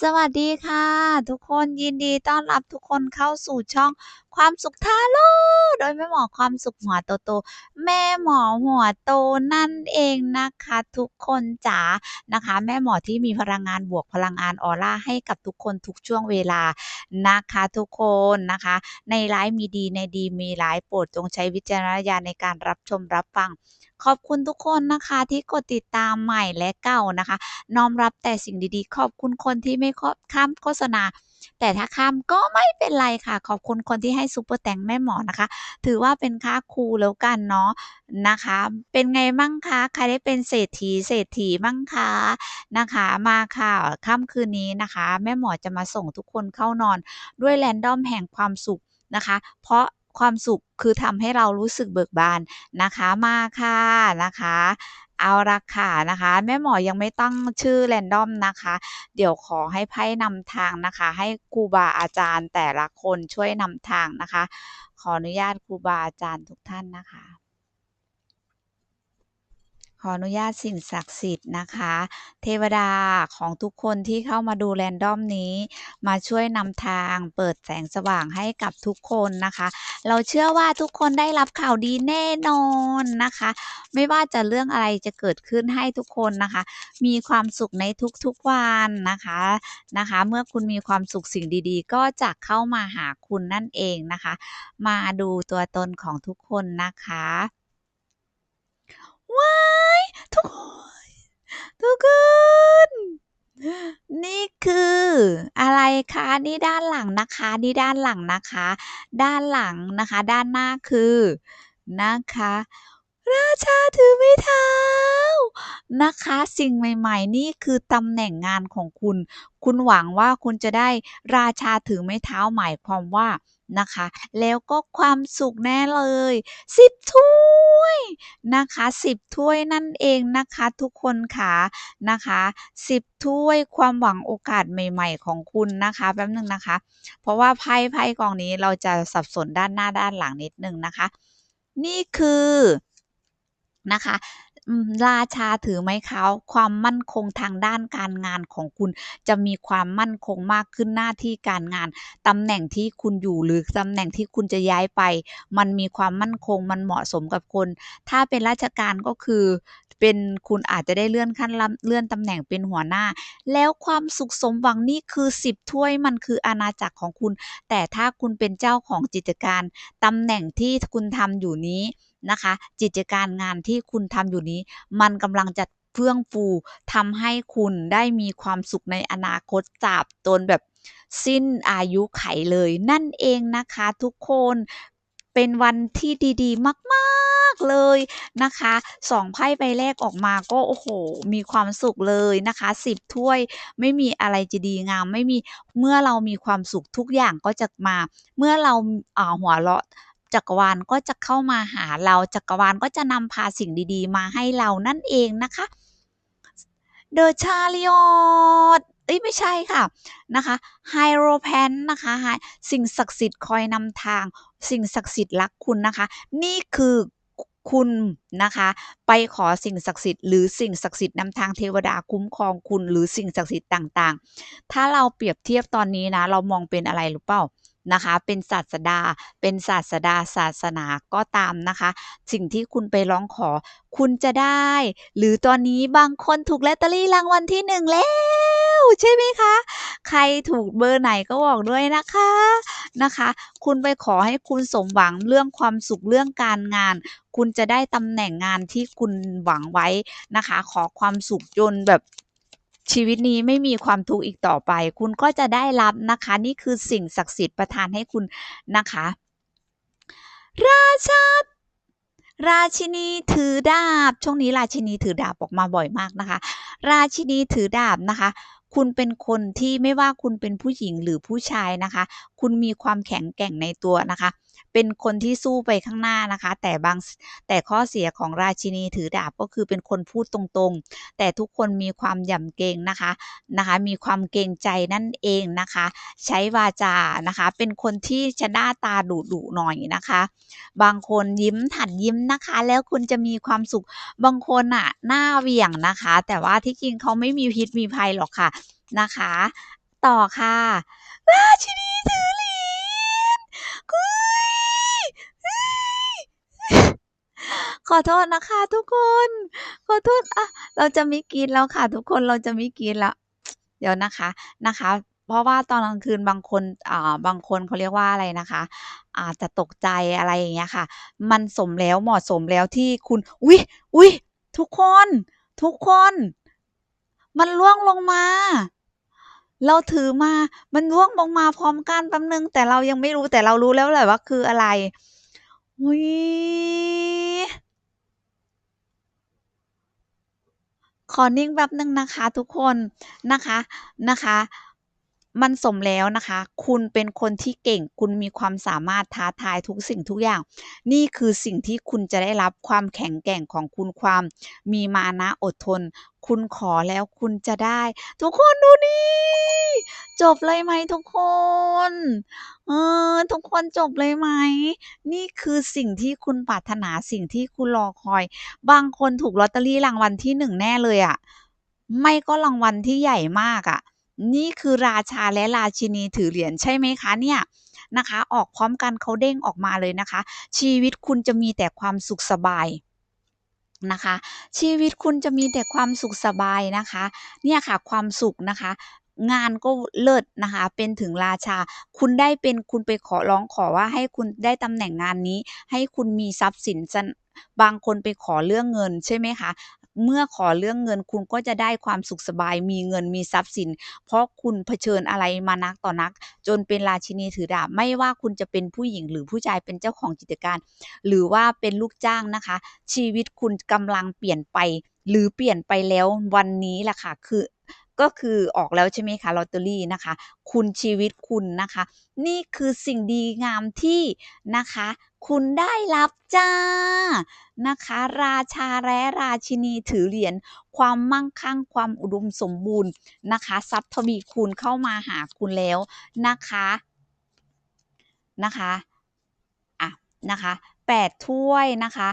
สวัสดีค่ะ ทุกคนยินดีต้อนรับทุกคนเข้าสู่ช่องความสุขทาโร่โดยแม่หมอความสุขหัวโตโต แม่หมอหัวโตนั่นเองนะคะ ทุกคนจ๋านะคะ แม่หมอที่มีพลังงานบวกพลังงานออร่าให้กับทุกคนทุกช่วงเวลานะคะ ทุกคนนะคะ ในไลฟ์มีดีในดีมีร้ายโปรดจงใช้วิจารณญาณในการรับชมรับฟังขอบคุณทุกคนนะคะที่กดติดตามใหม่และเก่านะคะ น้อมรับแต่สิ่งดีๆ ขอบคุณคนที่ไม่ข้ามโฆษณา แต่ถ้าข้ามก็ไม่เป็นไรค่ะ ขอบคุณคนที่ให้ซุปเปอร์แตงแม่หมอนะคะ ถือว่าเป็นค่าครูแล้วกันเนาะนะคะ เป็นไงมั่งคะใครได้เป็นเศรษฐีเศรษฐีมั่งคะนะคะ มาค่ะค่ำคืนนี้นะคะ แม่หมอจะมาส่งทุกคนเข้านอน ด้วยแรนดอมแห่งความสุขนะคะ เพราะความสุขคือทำให้เรารู้สึกเบิกบานนะคะมาค่ะนะคะ เอาละค่ะนะคะ แม่หมอยังไม่ตั้งชื่อแรนดอมนะคะ เดี๋ยวขอให้ไพ่นำทางนะคะ ให้ครูบาอาจารย์แต่ละคนช่วยนำทางนะคะ ขออนุญาตครูบาอาจารย์ทุกท่านนะคะ ขออนุญาตสิ่งศักดิ์สิทธิ์นะคะ เทวดาของทุกคนที่เข้ามาดูแรนดอมนี้ มาช่วยนำทางเปิดแสงสว่างให้กับทุกคนนะคะ เราเชื่อว่าทุกคนได้รับข่าวดีแน่นอนนะคะ ไม่ว่าจะเรื่องอะไรจะเกิดขึ้นให้ทุกคนนะคะ มีความสุขในทุกๆวันนะคะนะคะ เมื่อคุณมีความสุขสิ่งดีๆ ก็จะเข้ามาหาคุณนั่นเองนะคะ มาดูตัวตนของทุกคนนะคะ ว้ายทุกคน ทุกคน นี่คืออะไรคะ นี่ด้านหลังนะคะ นี่ด้านหลังนะคะ ด้านหลังนะคะ ด้านหน้าคือนะคะ ราชาถือไม้เท้า นะคะ สิ่งใหม่ๆ นี่คือตำแหน่งงานของคุณ คุณหวังว่าคุณจะได้ราชาถือไม้เท้าหมายความว่านะคะ แล้วก็ความสุขแน่เลย10ถ้วยนะคะ10ถ้วยนั่นเองนะคะทุกคนค่ะนะคะ10ถ้วยความหวังโอกาสใหม่ ๆ ของคุณนะคะแป๊บนึงนะคะ เพราะว่าไพ่ไพ่กองนี้เราจะสับสนด้านหน้าด้านหลังนิดนึงนะคะ นี่คือ นะคะราชาถือไม้เท้าความมั่นคงทางด้านการงานของคุณ จะมีความมั่นคงมากขึ้นหน้าที่การงานตำแหน่งที่คุณอยู่หรือตำแหน่งที่คุณจะย้ายไป มันมีความมั่นคงมันเหมาะสมกับคน ถ้าเป็นราชการก็คือเป็นคุณอาจจะได้เลื่อนขั้นลำเลื่อนตำแหน่งเป็นหัวหน้า แล้วความสุขสมหวังนี่คือ 10 ถ้วยมันคืออาณาจักรของคุณ แต่ถ้าคุณเป็นเจ้าของกิจการตำแหน่งที่คุณทำอยู่นี้ นะคะกิจการงานที่คุณทำอยู่นี้ มันกำลังจะเฟื่องฟูทำให้คุณได้มีความสุขในอนาคตตราบจนแบบสิ้นอายุไขเลย นั่นเองนะคะทุกคนเป็นวันที่ดีๆ มากๆเลยนะคะสองไพ่ใบแรกออกมาก็โอ้โห มีความสุขเลยนะคะ10ถ้วยไม่มีอะไรจะดีงาม ไม่มีเมื่อเรามีความสุขทุกอย่างก็จะมา เมื่อเราอ่าหัวเราะ จักรวาลก็จะเข้ามาหาเราจักรวาลก็จะนำพาสิ่งดีๆ มาให้เรานั่นเองนะคะ The Chariot เอ้ยไม่ใช่ค่ะนะคะ Hierophant นะคะสิ่งศักดิ์สิทธิ์คอยนำทาง สิ่งศักดิ์สิทธิ์รักคุณนะคะ นี่คือคุณนะคะ ไปขอสิ่งศักดิ์สิทธิ์หรือสิ่งศักดิ์สิทธิ์นำทางเทวดาคุ้มครองคุณหรือสิ่งศักดิ์สิทธิ์ต่างๆ ถ้าเราเปรียบเทียบตอนนี้นะ เรามองเป็นอะไรรู้เปล่า นะคะ เป็นศาสดา เป็นศาสดาศาสนาก็ตามนะคะ สิ่งที่คุณไปร้องขอ คุณจะได้ หรือตอนนี้บางคนถูกลอตเตอรี่รางวัลที่หนึ่งแล้วใช่ไหมคะ ใครถูกเบอร์ไหนก็บอกด้วยนะคะนะคะ คุณไปขอให้คุณสมหวังเรื่องความสุขเรื่องการงาน คุณจะได้ตำแหน่งงานที่คุณหวังไว้นะคะ ขอความสุขจนแบบ ชีวิตนี้ไม่มีความทุกข์อีกต่อไป คุณก็จะได้รับนะคะ นี่คือสิ่งศักดิ์สิทธิ์ประทานให้คุณนะคะ ราชาราชินีถือดาบ ช่วงนี้ราชินีถือดาบออกมาบ่อยมากนะคะ ราชินีถือดาบนะคะ คุณเป็นคนที่ไม่ว่าคุณเป็นผู้หญิงหรือผู้ชายนะคะ คุณมีความแข็งแกร่งในตัวนะคะ เป็นคนที่สู้ไปข้างหน้านะคะ แต่บางแต่ข้อเสียของราชินีถือดาบก็คือเป็นคนพูดตรงๆ แต่ทุกคนมีความหย่ำเกรงนะคะนะคะ มีความเกรงใจนั่นเองนะคะ ใช้วาจานะคะ เป็นคนที่จะหน้าตาดุดุๆหน่อยนะคะ บางคนยิ้มถัดยิ้มนะคะ แล้วคุณจะมีความสุขบางคนอะหน้าเหวี่ยงนะคะ แต่ว่าที่จริงเขาไม่มีพิษมีภัยหรอกค่ะนะคะ ต่อค่ะราชินีถือเหรียญเฮ้ยเฮ้ย ขอโทษนะคะทุกคน ขอโทษอะเราจะไม่กรีดแล้วค่ะ ทุกคนเราจะไม่กรีดแล้วเดี๋ยวนะคะนะคะ เพราะว่าตอนกลางคืนบางคนอ่าบางคนเขาเรียกว่าอะไรนะคะ อาจจะตกใจอะไรอย่างเงี้ยค่ะ มันสมแล้วเหมาะสมแล้วที่คุณอุ๊ยอุ๊ยทุกคน ทุกคน มันล่วงลงมาเราถือมา มันล่วงลงมาพร้อมกันแป๊บนึง แต่เรายังไม่รู้แต่เรารู้แล้วแหละว่าคืออะไรอุ๊ย ขอนิ่งแป๊บนึงนะคะทุกคนนะคะนะคะ มันสมแล้วนะคะ คุณเป็นคนที่เก่ง คุณมีความสามารถท้าทายทุกสิ่งทุกอย่าง นี่คือสิ่งที่คุณจะได้รับความแข็งแกร่งของคุณความ มีมานะอดทน คุณขอแล้วคุณจะได้ ทุกคนดูนี่จบเลยไหมทุกคน เออ ทุกคนจบเลยไหม นี่คือสิ่งที่คุณปรารถนาสิ่งที่คุณรอคอย บางคนถูกลอตเตอรี่รางวัลที่หนึ่งแน่เลยอะไม่ก็รางวัลที่ใหญ่มากอะ นี่คือราชาและราชินีถือเหรียญใช่ไหมคะเนี่ยนะคะ ออกพร้อมกันเขาเด้งออกมาเลยนะคะ ชีวิตคุณจะมีแต่ความสุขสบายนะคะ ชีวิตคุณจะมีแต่ความสุขสบายนะคะ เนี่ยค่ะความสุขนะคะงานก็เลิศนะคะ เป็นถึงราชา คุณได้เป็นคุณไปขอร้องขอว่าให้คุณได้ตำแหน่งงานนี้ ให้คุณมีทรัพย์สินบางคนไปขอเรื่องเงินใช่ไหมคะ เมื่อขอเรื่องเงินคุณก็จะได้ความสุขสบายมีเงินมีทรัพย์สิน เพราะคุณเผชิญอะไรมานักต่อนัก จนเป็นราชินีถือดาบไม่ว่าคุณจะเป็นผู้หญิงหรือผู้ชายเป็นเจ้าของกิจการ หรือว่าเป็นลูกจ้างนะคะ ชีวิตคุณกำลังเปลี่ยนไปหรือเปลี่ยนไปแล้ววันนี้แหละค่ะ คือ ก็คือออกแล้วใช่ไหมคะลอตเตอรี่นะคะ คุณชีวิตคุณนะคะ นี่คือสิ่งดีงามที่นะคะ คุณได้รับจ้านะคะ ราชาและราชินีถือเหรียญความมั่งคั่งความอุดมสมบูรณ์นะคะทรัพย์ทวีคูณเข้ามาหาคุณแล้วนะคะนะคะอะนะคะแปดถ้วยนะคะ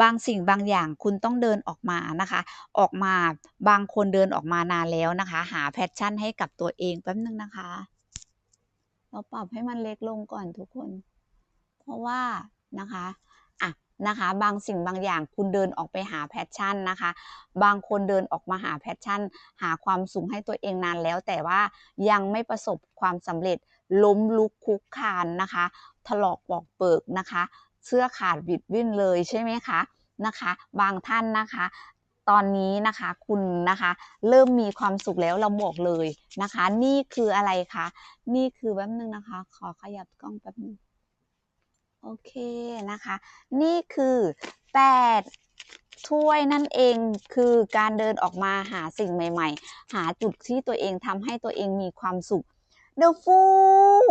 บางสิ่งบางอย่างคุณต้องเดินออกมานะคะ ออกมาบางคนเดินออกมานานแล้วนะคะ หาแพชชั่นให้กับตัวเองแป๊บนึงนะคะ เราปรับให้มันเล็กลงก่อนทุกคน เพราะว่านะคะอะนะคะบางสิ่งบางอย่างคุณเดินออกไปหาแพชชั่นนะคะ บางคนเดินออกมาหาแพชชั่น หาความสุขให้ตัวเองนานแล้ว แต่ว่ายังไม่ประสบความสำเร็จล้มลุกคุกคานนะคะ ถลอกปอกเปิกนะคะ เสื้อขาดบิดวิ่นเลยใช่ไหมคะนะคะ บางท่านนะคะ ตอนนี้นะคะคุณนะคะ เริ่มมีความสุขแล้วเราบอกเลยนะคะ นี่คืออะไรคะนี่คือแป๊บนึงนะคะ ขอขยับกล้องแป๊บนึงโอเคนะคะ นี่คือแปดถ้วยนั่นเองคือการเดินออกมาหาสิ่งใหม่ ๆ หาจุดที่ตัวเองทำให้ตัวเองมีความสุข The Fool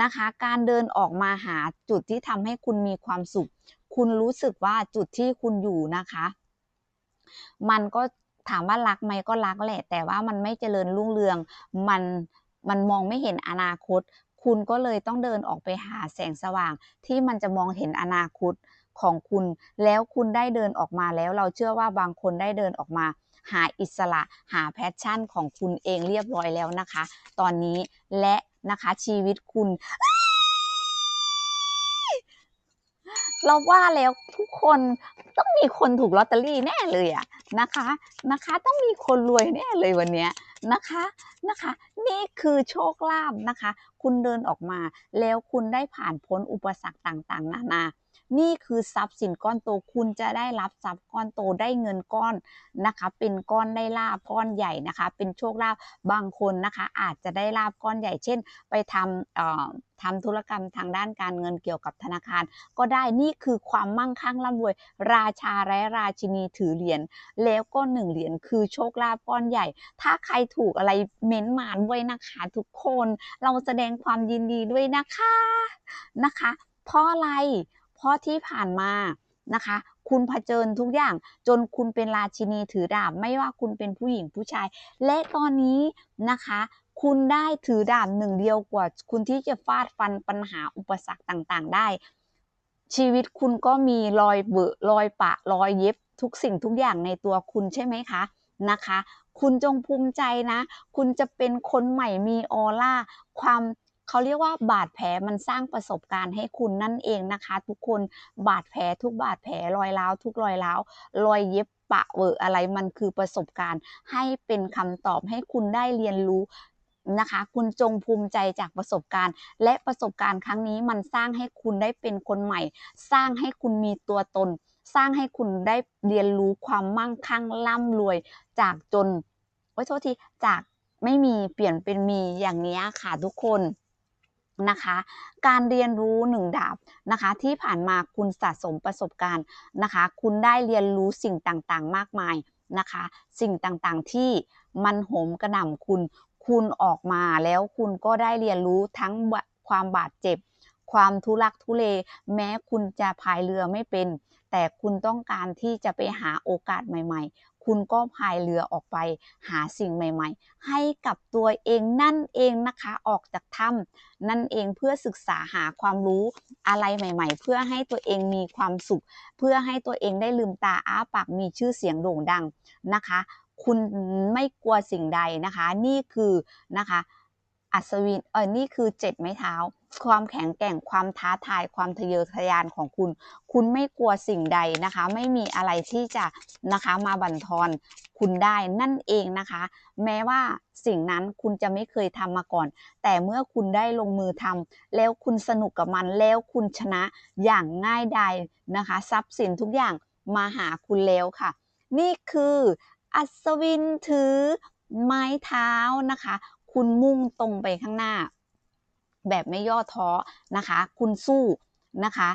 นะคะ การเดินออกมาหาจุดที่ทำให้คุณมีความสุข คุณรู้สึกว่าจุดที่คุณอยู่นะคะ มันก็ถามว่ารักไหมก็รักแหละ แต่ว่ามันไม่เจริญรุ่งเรือง มันมันมองไม่เห็นอนาคต คุณก็เลยต้องเดินออกไปหาแสงสว่าง ที่มันจะมองเห็นอนาคตของคุณ แล้วคุณได้เดินออกมาแล้ว เราเชื่อว่าบางคนได้เดินออกมา หาอิสระ หาแพชชั่นของคุณเองเรียบร้อยแล้วนะคะ ตอนนี้และ นะคะ ชีวิตคุณ เราว่าแล้วทุกคนต้องมีคนถูกลอตเตอรี่แน่เลยอะนะคะนะคะ ต้องมีคนรวยแน่เลยวันเนี้ยนะคะนะคะ นี่คือโชคลาภนะคะ คุณเดินออกมา แล้วคุณได้ผ่านพ้นอุปสรรคต่างๆ นานา นี่คือทรัพย์สินก้อนโตคุณจะได้รับทรัพย์ก้อนโตได้เงินก้อนนะคะ เป็นก้อนได้ลาบก้อนใหญ่นะคะ เป็นโชคลาภบางคนนะคะ อาจจะได้ลาบก้อนใหญ่ เช่น ไปทำเอ่อทำธุรกรรมทางด้านการเงินเกี่ยวกับธนาคาร ก็ได้นี่คือความมั่งคั่งร่ำรวย ราชาและราชินีถือเหรียญแล้วก็หนึ่งเหรียญคือโชคลาภก้อนใหญ่ ถ้าใครถูกอะไรเม้นมาด้วยนะคะทุกคน เราแสดงความยินดีด้วยนะคะนะคะ เพราะอะไร เพราะที่ผ่านมานะคะ คุณเผชิญทุกอย่างจนคุณเป็นราชินีถือดาบ ไม่ว่าคุณเป็นผู้หญิงผู้ชาย และตอนนี้นะคะ คุณได้ถือดาบหนึ่งเดียวกว่า คุณที่จะฟาดฟันปัญหาอุปสรรคต่างๆ ได้ ชีวิตคุณก็มีรอยเบอะรอยปะรอยเย็บทุกสิ่งทุกอย่างในตัวคุณใช่ไหมคะนะคะ คุณจงภูมิใจนะ คุณจะเป็นคนใหม่มีออร่า ความ เขาเรียกว่าบาดแผลมันสร้างประสบการณ์ให้คุณนั่นเองนะคะ ทุกคนบาดแผลทุกบาดแผลรอยร้าวทุกรอยร้าวรอยเย็บปะเวอร์อะไรมันคือประสบการณ์ ให้เป็นคำตอบให้คุณได้เรียนรู้นะคะ คุณจงภูมิใจจากประสบการณ์ และประสบการณ์ครั้งนี้มันสร้างให้คุณได้เป็นคนใหม่ สร้างให้คุณมีตัวตน สร้างให้คุณได้เรียนรู้ความมั่งคั่งร่ำรวยจากจนโอ้ยโทษทีจากไม่มีเปลี่ยนเป็นมีอย่างนี้ค่ะทุกคน นะคะ การเรียนรู้หนึ่งดาบนะคะ ที่ผ่านมาคุณสะสมประสบการณ์นะคะ คุณได้เรียนรู้สิ่งต่างๆ มากมายนะคะ สิ่งต่างๆที่มันโหมกระหน่ำคุณ คุณออกมาแล้วคุณก็ได้เรียนรู้ทั้งความบาดเจ็บ ความทุลักทุเล แม้คุณจะพายเรือไม่เป็น แต่คุณต้องการที่จะไปหาโอกาสใหม่ๆ คุณก็พายเรือออกไปหาสิ่งใหม่ ๆ ให้กับตัวเองนั่นเองนะคะออกจากถ้ำนั่นเองเพื่อศึกษาหาความรู้อะไรใหม่ ๆ เพื่อให้ตัวเองมีความสุข เพื่อให้ตัวเองได้ลืมตาอ้าปากมีชื่อเสียงโด่งดังนะคะ คุณไม่กลัวสิ่งใดนะคะ นี่คือนะคะอัศวินเออนี่คือเจ็ดไม้เท้า ความแข็งแกร่งความท้าทายความทะเยอทะยานของคุณ คุณไม่กลัวสิ่งใดนะคะ ไม่มีอะไรที่จะนะคะมาบั่นทอนคุณได้นั่นเองนะคะ แม้ว่าสิ่งนั้นคุณจะไม่เคยทำมาก่อน แต่เมื่อคุณได้ลงมือทำแล้วคุณสนุกกับมันแล้วคุณชนะอย่างง่ายดายนะคะ ทรัพย์สินทุกอย่างมาหาคุณแล้วค่ะ นี่คืออัศวินถือไม้เท้านะคะ คุณมุ่งตรงไปข้างหน้า แบบไม่ย่อท้อนะคะ คุณสู้นะคะ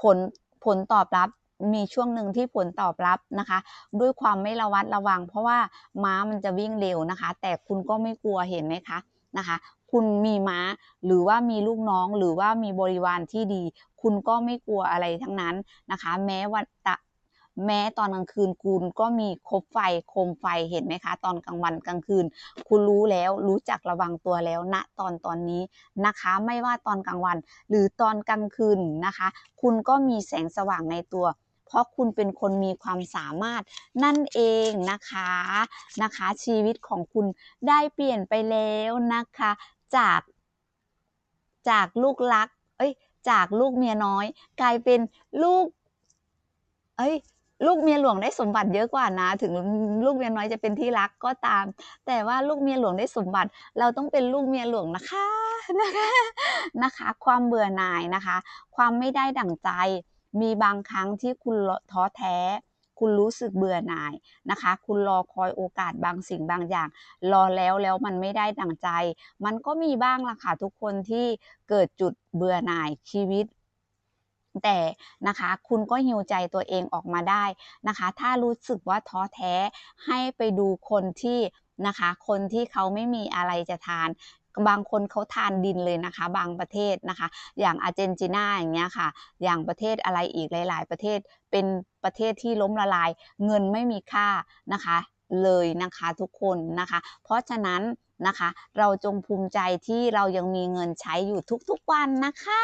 ผลผลตอบรับมีช่วงหนึ่งที่ผลตอบรับนะคะ ด้วยความไม่ระวัดระวัง เพราะว่าม้ามันจะวิ่งเร็วนะคะ แต่คุณก็ไม่กลัวเห็นไหมคะนะคะ คุณมีม้าหรือว่ามีลูกน้องหรือว่ามีบริวารที่ดี คุณก็ไม่กลัวอะไรทั้งนั้นนะคะ แม้วัน แม้ตอนกลางคืนคุณก็มีคบไฟโคมไฟเห็นไหมคะ ตอนกลางวันกลางคืน คุณรู้แล้วรู้จักระวังตัวแล้วณนะตอนตอนนี้นะคะ ไม่ว่าตอนกลางวัน หรือตอนกลางคืนนะคะ คุณก็มีแสงสว่างในตัว เพราะคุณเป็นคนมีความสามารถนั่นเองนะคะนะคะ ชีวิตของคุณได้เปลี่ยนไปแล้วนะคะ จากจากลูกรัก เอ้ย จากลูกเมียน้อย กลายเป็นลูก เอ้ย ลูกเมียหลวงได้สมบัติเยอะกว่านะ ถึงลูกเมียน้อยจะเป็นที่รักก็ตาม แต่ว่าลูกเมียหลวงได้สมบัติ เราต้องเป็นลูกเมียหลวงนะคะนะคะนะคะ ความเบื่อหน่ายนะคะ ความไม่ได้ดั่งใจ มีบางครั้งที่คุณท้อแท้คุณรู้สึกเบื่อหน่ายนะคะ คุณรอคอยโอกาสบางสิ่งบางอย่าง รอแล้วแล้วมันไม่ได้ดั่งใจ มันก็มีบ้างล่ะค่ะทุกคนที่เกิดจุดเบื่อหน่ายชีวิต แต่นะคะคุณก็หิวใจตัวเองออกมาได้นะคะ ถ้ารู้สึกว่าท้อแท้ให้ไปดูคนที่นะคะ คนที่เขาไม่มีอะไรจะทานบางคนเขาทานดินเลยนะคะ บางประเทศนะคะ อย่างอาร์เจนตินาอย่างเงี้ยค่ะ อย่างประเทศอะไรอีกหลาย ๆ ประเทศเป็นประเทศที่ล้มละลาย เงินไม่มีค่านะคะ เลยนะคะทุกคนนะคะ เพราะฉะนั้นนะคะ เราจงภูมิใจที่เรายังมีเงินใช้อยู่ทุกๆวันนะคะ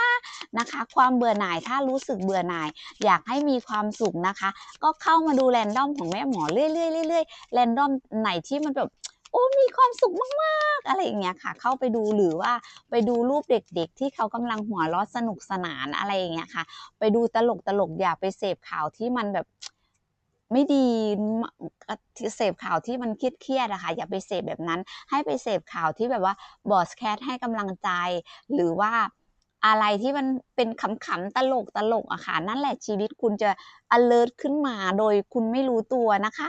นะคะ ความเบื่อหน่ายถ้ารู้สึกเบื่อหน่าย อยากให้มีความสุขนะคะ ก็เข้ามาดูแรนดอมของแม่หมอเรื่อยๆเรื่อยๆแรนดอมไหนที่มันแบบโอ้มีความสุขมากๆ อะไรอย่างเงี้ยค่ะ เข้าไปดูหรือว่าไปดูรูปเด็กๆ ที่เขากำลังหัวเราะสนุกสนานอะไรอย่างเงี้ยค่ะ ไปดูตลกตลกอย่าไปเสพข่าวที่มันแบบ ไม่ดีเสพข่าวที่มันเครียดๆอะค่ะอย่าไปเสพแบบนั้น ให้ไปเสพข่าวที่แบบว่าบอสแคทให้กำลังใจ หรือว่าอะไรที่มันเป็นขำๆตลกตลกอะค่ะนั่นแหละชีวิตคุณจะ alert ขึ้นมาโดยคุณไม่รู้ตัวนะคะ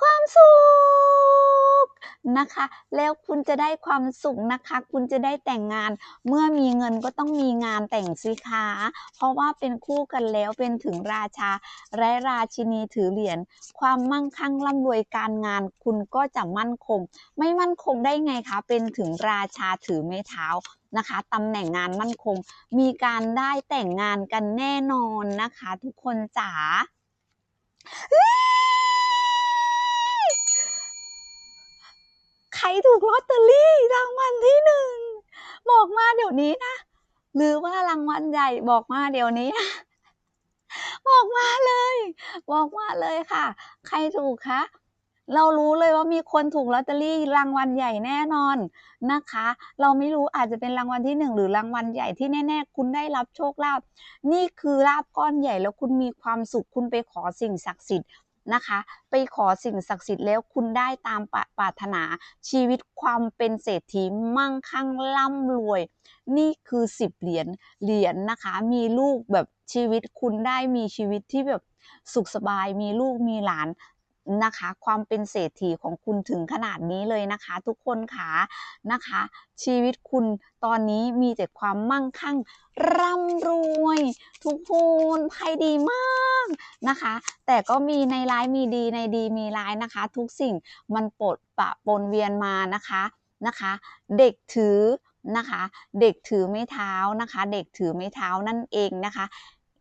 ความสุข นะคะ แล้วคุณจะได้ความสุขนะคะ คุณจะได้แต่งงาน เมื่อมีเงินก็ต้องมีงานแต่งสิคะเพราะว่าเป็นคู่กันแล้วเป็นถึงราชา และราชินีถือเหรียญความมั่งคั่งร่ำรวยการงาน คุณก็จะมั่นคง ไม่มั่นคงได้ไงคะเป็นถึงราชาถือไม้เท้านะคะตำแหน่งงานมั่นคง มีการได้แต่งงานกันแน่นอนนะคะ ทุกคนจ๋า รถูกลอตเตอรี่รางวัลที่หนึ่งบอกมาเดี๋ยวนี้นะหรือว่ารางวัลใหญ่บอกมาเดี๋ยวนี้นะบอกมาเลย บอกมาเลยค่ะ ใครถูกคะเรารู้เลยว่ามีคนถูกลอตเตอรี่รางวัลใหญ่แน่นอนนะคะ เราไม่รู้อาจจะเป็นรางวัลที่หนึ่งหรือรางวัลใหญ่ที่แน่ๆ คุณได้รับโชคลาภนี่คือลาภก้อนใหญ่แล้วคุณมีความสุขคุณไปขอสิ่งศักดิ์สิทธิ์ นะคะ ไปขอสิ่งศักดิ์สิทธิ์แล้วคุณได้ตามปรารถนาชีวิตความเป็นเศรษฐีมั่งคั่งร่ำรวย นี่คือสิบเหรียญเหรียญนะคะ มีลูกแบบชีวิตคุณได้มีชีวิตที่แบบสุขสบายมีลูกมีหลาน นะคะ ความเป็นเศรษฐีของคุณถึงขนาดนี้เลยนะคะ ทุกคนค่ะนะคะ ชีวิตคุณตอนนี้มีแต่ความมั่งคั่งร่ำรวย ทุกคนภัยดีมากนะคะ แต่ก็มีในร้ายมีดีในดีมีร้ายนะคะ ทุกสิ่งมันปดปะปนเวียนมานะคะนะคะ เด็กถือนะคะ เด็กถือไม้เท้านะคะ เด็กถือไม้เท้านั่นเองนะคะ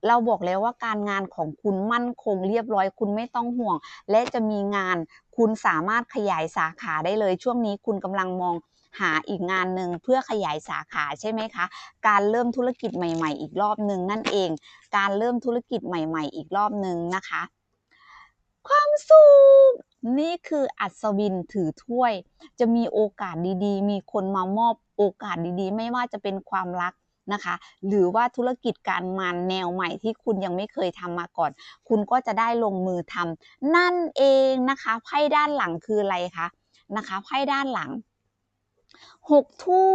เราบอกแล้วว่าการงานของคุณมั่นคงเรียบร้อยคุณไม่ต้องห่วง และจะมีงานคุณสามารถขยายสาขาได้เลย ช่วงนี้คุณกำลังมองหาอีกงานหนึ่งเพื่อขยายสาขาใช่ไหมคะ การเริ่มธุรกิจใหม่ ๆ อีกรอบหนึ่งนั่นเอง การเริ่มธุรกิจใหม่ ๆ อีกรอบหนึ่งนะคะ ความสุขนี่คืออัศวินถือถ้วย จะมีโอกาสดีๆ มีคนมามอบโอกาสดีๆ ไม่ว่าจะเป็นความรัก นะคะ หรือว่าธุรกิจการงานแนวใหม่ที่คุณยังไม่เคยทำมาก่อน คุณก็จะได้ลงมือทำนั่นเองนะคะไพ่ด้านหลังคืออะไรคะนะคะไพ่ด้านหลังหกถ้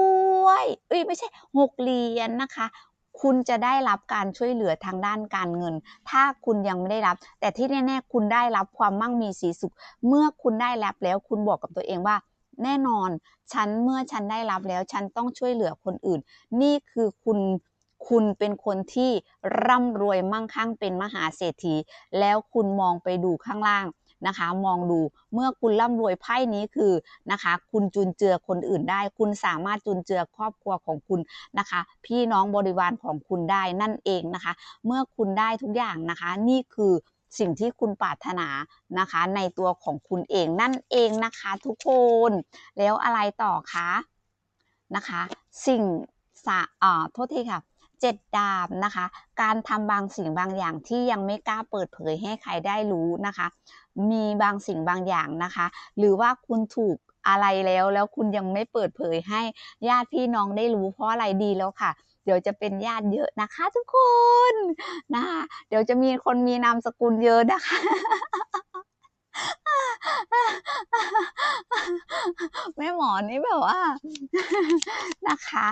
วยเอ้ยไม่ใช่หกเหรียญนะคะคุณจะได้รับการช่วยเหลือทางด้านการเงิน ถ้าคุณยังไม่ได้รับ แต่ที่แน่ ๆ คุณได้รับความมั่งมีสีสุข เมื่อคุณได้รับแล้วคุณบอกกับตัวเองว่า แน่นอนฉันเมื่อฉันได้รับแล้วฉันต้องช่วยเหลือคนอื่น นี่คือคุณคุณเป็นคนที่ร่ำรวยมั่งคั่งเป็นมหาเศรษฐี แล้วคุณมองไปดูข้างล่างนะคะ มองดูเมื่อคุณร่ำรวยไพ่นี้คือนะคะ คุณจุนเจือคนอื่นได้ คุณสามารถจุนเจือครอบครัวของคุณนะคะ พี่น้องบริวารของคุณได้นั่นเองนะคะ เมื่อคุณได้ทุกอย่างนะคะ นี่คือ สิ่งที่คุณปรารถนานะคะ ในตัวของคุณเองนั่นเองนะคะทุกคน แล้วอะไรต่อคะนะคะ สิ่งสะอ่าโทษทีค่ะเจ็ดดาบนะคะ การทำบางสิ่งบางอย่างที่ยังไม่กล้าเปิดเผยให้ใครได้รู้นะคะ มีบางสิ่งบางอย่างนะคะ หรือว่าคุณถูกอะไรแล้วแล้วคุณยังไม่เปิดเผยให้ญาติพี่น้องได้รู้เพราะอะไรดีแล้วค่ะ ดี๋ยวจะเป็นญาติเยอะนะคะ ทุกคนนะคะเดี๋ยวจะมีคนมีนามสกุลเยอะนะคะแม่หมอนี่แบบว่านะคะ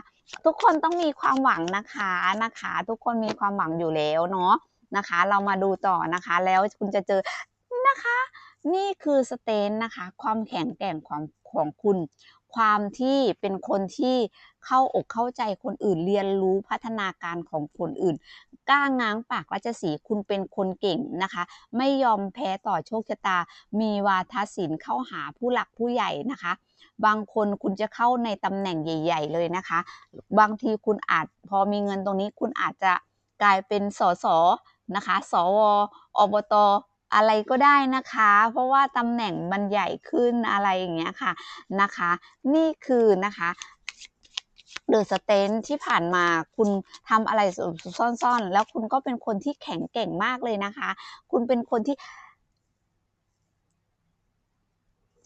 ทุกคนต้องมีความหวังนะคะนะคะ ทุกคนมีความหวังอยู่แล้วเนาะนะคะ เรามาดูต่อนะคะ แล้วคุณจะเจอนะคะ นี่คือสเตนนะคะ ความแข็งแกร่งของของคุณ ความที่เป็นคนที่เข้าอกเข้าใจคนอื่นเรียนรู้พัฒนาการของคนอื่น กล้าง้างปากราชสีคุณเป็นคนเก่งนะคะ ไม่ยอมแพ้ต่อโชคชะตา มีวาทศิลป์เข้าหาผู้หลักผู้ใหญ่นะคะ บางคนคุณจะเข้าในตำแหน่งใหญ่ ๆ เลยนะคะ บางทีคุณอาจพอมีเงินตรงนี้คุณอาจจะกลายเป็นสสนะคะ สว อบต อะไรก็ได้นะคะ เพราะว่าตำแหน่งมันใหญ่ขึ้นอะไรอย่างเงี้ยค่ะนะคะ นี่คือนะคะเดอะสเตนที่ผ่านมาคุณทำอะไรซ่อนๆ แล้วคุณก็เป็นคนที่แข็งเก่งมากเลยนะคะ คุณเป็นคนที่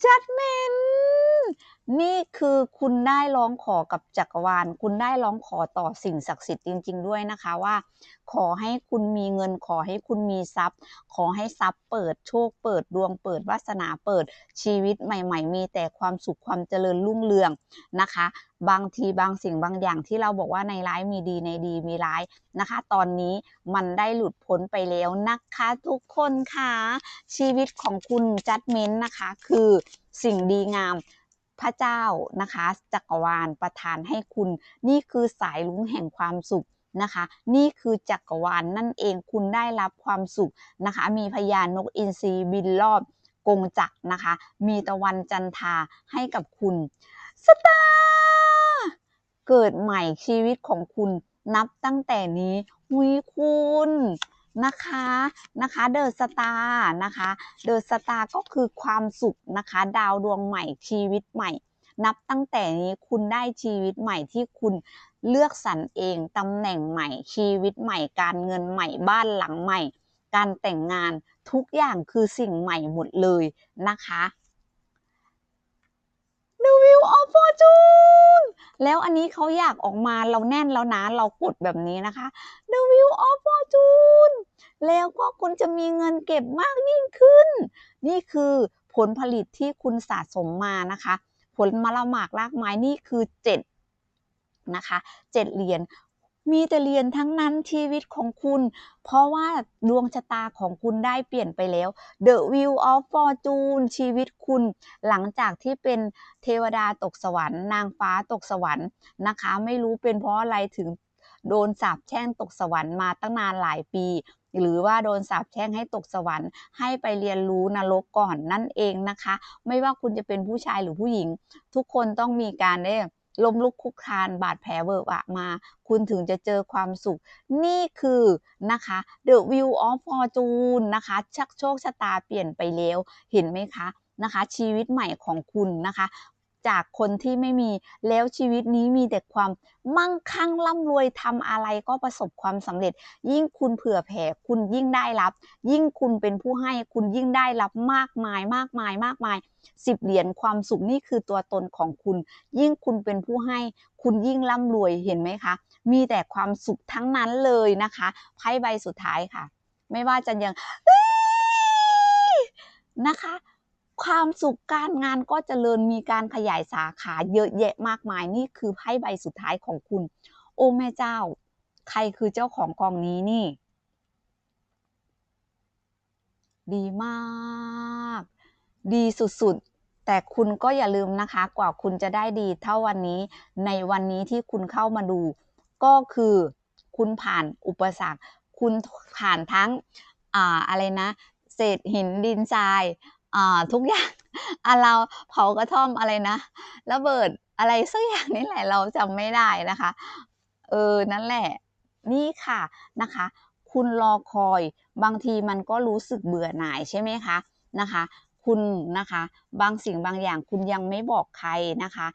จัดเมน นี่คือคุณได้ร้องขอกับจักรวาล คุณได้ร้องขอต่อสิ่งศักดิ์สิทธิ์จริง ๆ ด้วยนะคะว่า ขอให้คุณมีเงินขอให้คุณมีทรัพย์ ขอให้ทรัพย์เปิดโชคเปิดดวงเปิดวาสนาเปิดชีวิตใหม่ ๆ มีแต่ความสุขความเจริญรุ่งเรืองนะคะ บางทีบางสิ่งบางอย่างที่เราบอกว่าในร้ายมีดีในดีมีร้ายนะคะ ตอนนี้มันได้หลุดพ้นไปแล้วนะคะทุกคนค่ะชีวิตของคุณจัดเม้นนะคะ คือสิ่งดีงาม พระเจ้านะคะ จักรวาลประทานให้คุณ นี่คือสายลุงแห่งความสุขนะคะ นี่คือจักรวาลนนั่นเองคุณได้รับความสุขนะคะ มีพญานกอินทรีบินรอบกงจักรนะคะ มีตะวันจันทาให้กับคุณสตาร์เกิดใหม่ชีวิตของคุณนับตั้งแต่นี้หุยคุณ นะคะนะคะเดอะสตาร์นะคะเดอะสตาร์ก็คือความสุขนะคะ ดาวดวงใหม่ชีวิตใหม่ นับตั้งแต่นี้คุณได้ชีวิตใหม่ที่คุณเลือกสรรเองตำแหน่งใหม่ชีวิตใหม่ การเงินใหม่บ้านหลังใหม่ การแต่งงานทุกอย่างคือสิ่งใหม่หมดเลยนะคะ The Wheel of Fortune แล้วอันนี้เขาอยากออกมาเราแน่นแล้วนะเรากดแบบนี้นะคะ The Wheel of Fortune แล้วก็คุณจะมีเงินเก็บมากยิ่งขึ้น นี่คือผลผลิตที่คุณสะสมมานะคะ ผลมะละหมากรากไม้นี่คือ 7 นะคะ 7 เหรียญ มีแต่เหรียญทั้งนั้นชีวิตของคุณ เพราะว่าดวงชะตาของคุณได้เปลี่ยนไปแล้ว The Wheel of Fortune ชีวิตคุณ หลังจากที่เป็นเทวดาตกสวรรค์ นางฟ้าตกสวรรค์นะคะ ไม่รู้เป็นเพราะอะไรถึงโดนสาปแช่งตกสวรรค์มาตั้งนานหลายปี หรือว่าโดนสาปแช่งให้ตกสวรรค์ ให้ไปเรียนรู้นรกก่อนนั่นเองนะคะ ไม่ว่าคุณจะเป็นผู้ชายหรือผู้หญิง ทุกคนต้องมีการได้ ล้มลุกคุกคานบาดแผลเวอะหวะมา คุณถึงจะเจอความสุข นี่คือนะคะ The view of Fortune นะคะ ชักโชคชะตาเปลี่ยนไปแล้ว เห็นไหมคะนะคะ ชีวิตใหม่ของคุณนะคะ จากคนที่ไม่มีแล้วชีวิตนี้มีแต่ความมั่งคั่งร่ำรวยทำอะไรก็ประสบความสำเร็จ ยิ่งคุณเผื่อแผ่คุณยิ่งได้รับ ยิ่งคุณเป็นผู้ให้คุณยิ่งได้รับมากมายมากมายมากมายสิบเหรียญความสุขนี่คือตัวตนของคุณ ยิ่งคุณเป็นผู้ให้ คุณยิ่งร่ำรวยเห็นไหมคะ มีแต่ความสุขทั้งนั้นเลยนะคะไพ่ใบสุดท้ายค่ะ ไม่ว่าจะยังนะคะ ความสุขการงานก็เจริญมีการขยายสาขาเยอะแยะมากมายนี่คือไพ่ใบสุดท้ายของคุณ โอ้แม่เจ้า ใครคือเจ้าของกองนี้นี่ ดีมาก ดีสุดๆ แต่คุณก็อย่าลืมนะคะ กว่าคุณจะได้ดีเท่าวันนี้ในวันนี้ที่คุณเข้ามาดู ก็คือคุณผ่านอุปสรรค คุณผ่านทั้งอ่าอะไรนะ เศษหินดินทราย อ่าทุกอย่างอะเราเผากระท่อมอะไรนะระเบิดอะไรสักอย่างนี่แหละเราจำไม่ได้นะคะ เออนั่นแหละนี่ค่ะนะคะ คุณรอคอยบางทีมันก็รู้สึกเบื่อหน่ายใช่ไหมคะนะคะ คุณนะคะ บางสิ่งบางอย่างคุณยังไม่บอกใครนะคะ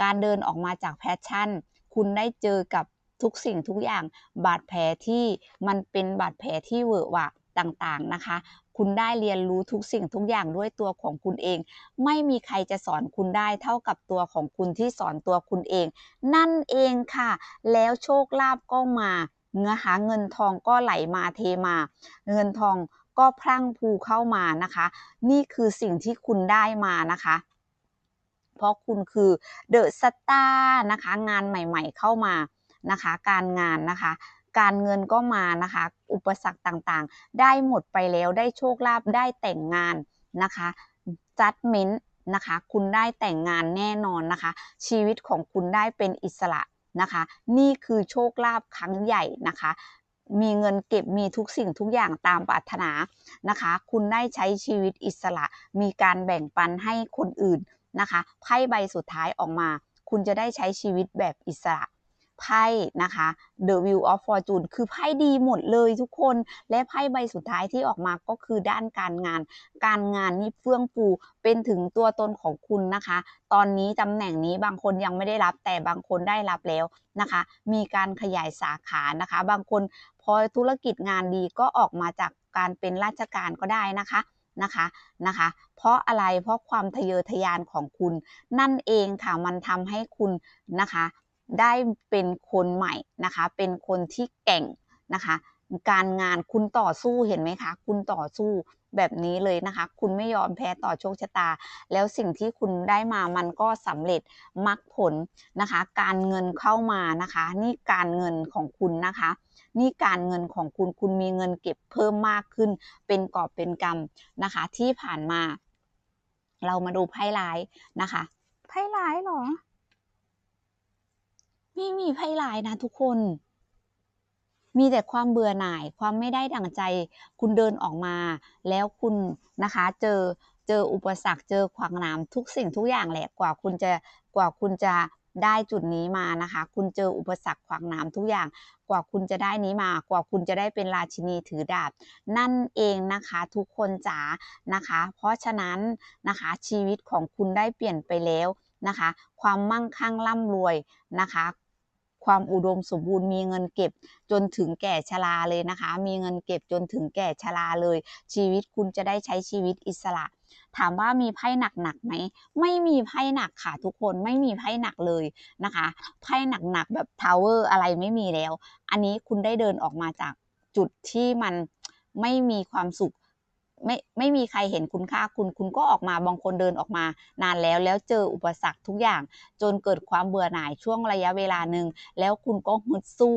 การเดินออกมาจากแพชชั่น คุณได้เจอกับทุกสิ่งทุกอย่างบาดแผลที่มันเป็นบาดแผลที่เวอะหวะ ต่างๆนะคะ คุณได้เรียนรู้ทุกสิ่งทุกอย่างด้วยตัวของคุณเอง ไม่มีใครจะสอนคุณได้เท่ากับตัวของคุณที่สอนตัวคุณเอง นั่นเองค่ะ แล้วโชคลาภก็มานะคะเงินทองก็ไหลมาเทมา เงินทองก็พรั่งพรูเข้ามานะคะ นี่คือสิ่งที่คุณได้มานะคะเพราะคุณคือเดอะสตาร์นะคะ งานใหม่ ๆ เข้ามานะคะ การงานนะคะ การเงินก็มานะคะ อุปสรรคต่างๆ ได้หมดไปแล้วได้โชคลาภได้แต่งงานนะคะจัดเมนต์นะคะ คุณได้แต่งงานแน่นอนนะคะ ชีวิตของคุณได้เป็นอิสระนะคะ นี่คือโชคลาภครั้งใหญ่นะคะ มีเงินเก็บมีทุกสิ่งทุกอย่างตามปรารถนานะคะ คุณได้ใช้ชีวิตอิสระ มีการแบ่งปันให้คนอื่นนะคะไพ่ใบสุดท้ายออกมา คุณจะได้ใช้ชีวิตแบบอิสระ ไพ่นะคะ The Wheel of Fortune คือไพ่ดีหมดเลยทุกคน และไพ่ใบสุดท้ายที่ออกมาก็คือด้านการงาน การงานนี่เฟื่องฟูเป็นถึงตัวตนของคุณนะคะ ตอนนี้ตำแหน่งนี้บางคนยังไม่ได้รับแต่บางคนได้รับแล้วนะคะ มีการขยายสาขานะคะ บางคนพอธุรกิจงานดีก็ออกมาจากการเป็นราชการก็ได้นะคะนะคะนะคะ เพราะอะไรเพราะความทะเยอทะยานของคุณ นั่นเองค่ะมันทำให้คุณนะคะ ได้เป็นคนใหม่นะคะ เป็นคนที่เก่งนะคะ การงานคุณต่อสู้เห็นไหมคะ คุณต่อสู้แบบนี้เลยนะคะ คุณไม่ยอมแพ้ต่อโชคชะตา แล้วสิ่งที่คุณได้มามันก็สำเร็จมรรคผลนะคะ การเงินเข้ามานะคะ นี่การเงินของคุณนะคะ นี่การเงินของคุณคุณมีเงินเก็บเพิ่มมากขึ้น เป็นกอบเป็นกำนะคะ ที่ผ่านมา เรามาดูไพ่ร้ายนะคะไพ่ร้ายหรอ ไม่มีไพ่ร้ายนะทุกคน มีแต่ความเบื่อหน่าย ความไม่ได้ดั่งใจ คุณเดินออกมา แล้วคุณนะคะ เจอเจออุปสรรค เจอขวางหนามทุกสิ่งทุกอย่างแหละ กว่าคุณจะกว่าคุณจะได้จุดนี้มานะคะ คุณเจออุปสรรคขวางหนามทุกอย่าง กว่าคุณจะได้นี้มา กว่าคุณจะได้เป็นราชินีถือดาบ นั่นเองนะคะทุกคนจ๋านะคะ เพราะฉะนั้นนะคะ ชีวิตของคุณได้เปลี่ยนไปแล้วนะคะ ความมั่งคั่งร่ำรวยนะคะ ความอุดมสมบูรณ์มีเงินเก็บจนถึงแก่ชราเลยนะคะ มีเงินเก็บจนถึงแก่ชราเลย ชีวิตคุณจะได้ใช้ชีวิตอิสระ ถามว่ามีไพ่หนักๆไหมไม่มีไพ่หนักค่ะทุกคนไม่มีไพ่หนักเลยนะคะไพ่หนักๆแบบทาวเวอร์อะไรไม่มีแล้ว อันนี้คุณได้เดินออกมาจากจุดที่มันไม่มีความสุข ไม่ไม่มีใครเห็นคุณค่าคุณ คุณก็ออกมาบางคนเดินออกมา นานแล้วแล้วเจออุปสรรคทุกอย่าง จนเกิดความเบื่อหน่ายช่วงระยะเวลาหนึ่งแล้วคุณก็ฮึดสู้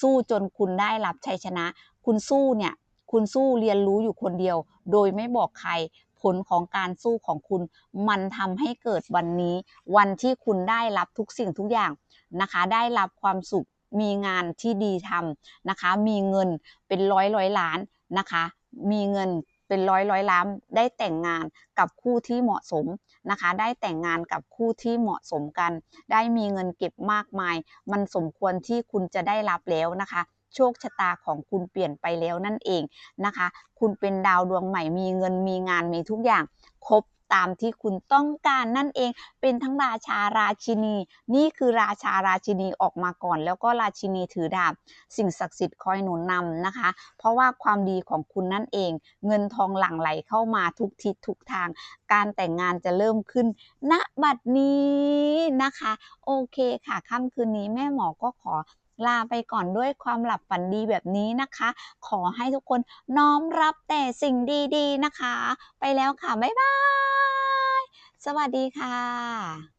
สู้จนคุณได้รับชัยชนะ คุณสู้เนี่ยคุณสู้เรียนรู้อยู่คนเดียว โดยไม่บอกใครผลของการสู้ของคุณ มันทำให้เกิดวันนี้ วันที่คุณได้รับทุกสิ่งทุกอย่างนะคะ ได้รับความสุขมีงานที่ดีทำนะคะ มีเงินเป็นร้อยร้อยล้านนะคะ มีเงิน เป็นร้อยร้อยล้านได้แต่งงานกับคู่ที่เหมาะสมนะคะ ได้แต่งงานกับคู่ที่เหมาะสมกัน ได้มีเงินเก็บมากมาย มันสมควรที่คุณจะได้รับแล้วนะคะโชคชะตาของคุณเปลี่ยนไปแล้วนั่นเองนะคะ คุณเป็นดาวดวงใหม่มีเงินมีงานมีทุกอย่าง ครบ ตามที่คุณต้องการนั่นเอง เป็นทั้งราชาราชินี นี่คือราชาราชินีออกมาก่อน แล้วก็ราชินีถือดาบ สิ่งศักดิ์สิทธิ์คอยหนุนนำนะคะ เพราะว่าความดีของคุณนั่นเอง เงินทองหลั่งไหลเข้ามาทุกทิศทุกทาง การแต่งงานจะเริ่มขึ้นณบัดนี้นะคะ โอเคค่ะค่ำคืนนี้แม่หมอก็ขอ ลาไปก่อนด้วยความหลับฝันดีแบบนี้นะคะ ขอให้ทุกคนน้อมรับแต่สิ่งดีๆนะคะ ไปแล้วค่ะ บ๊ายบาย สวัสดีค่ะ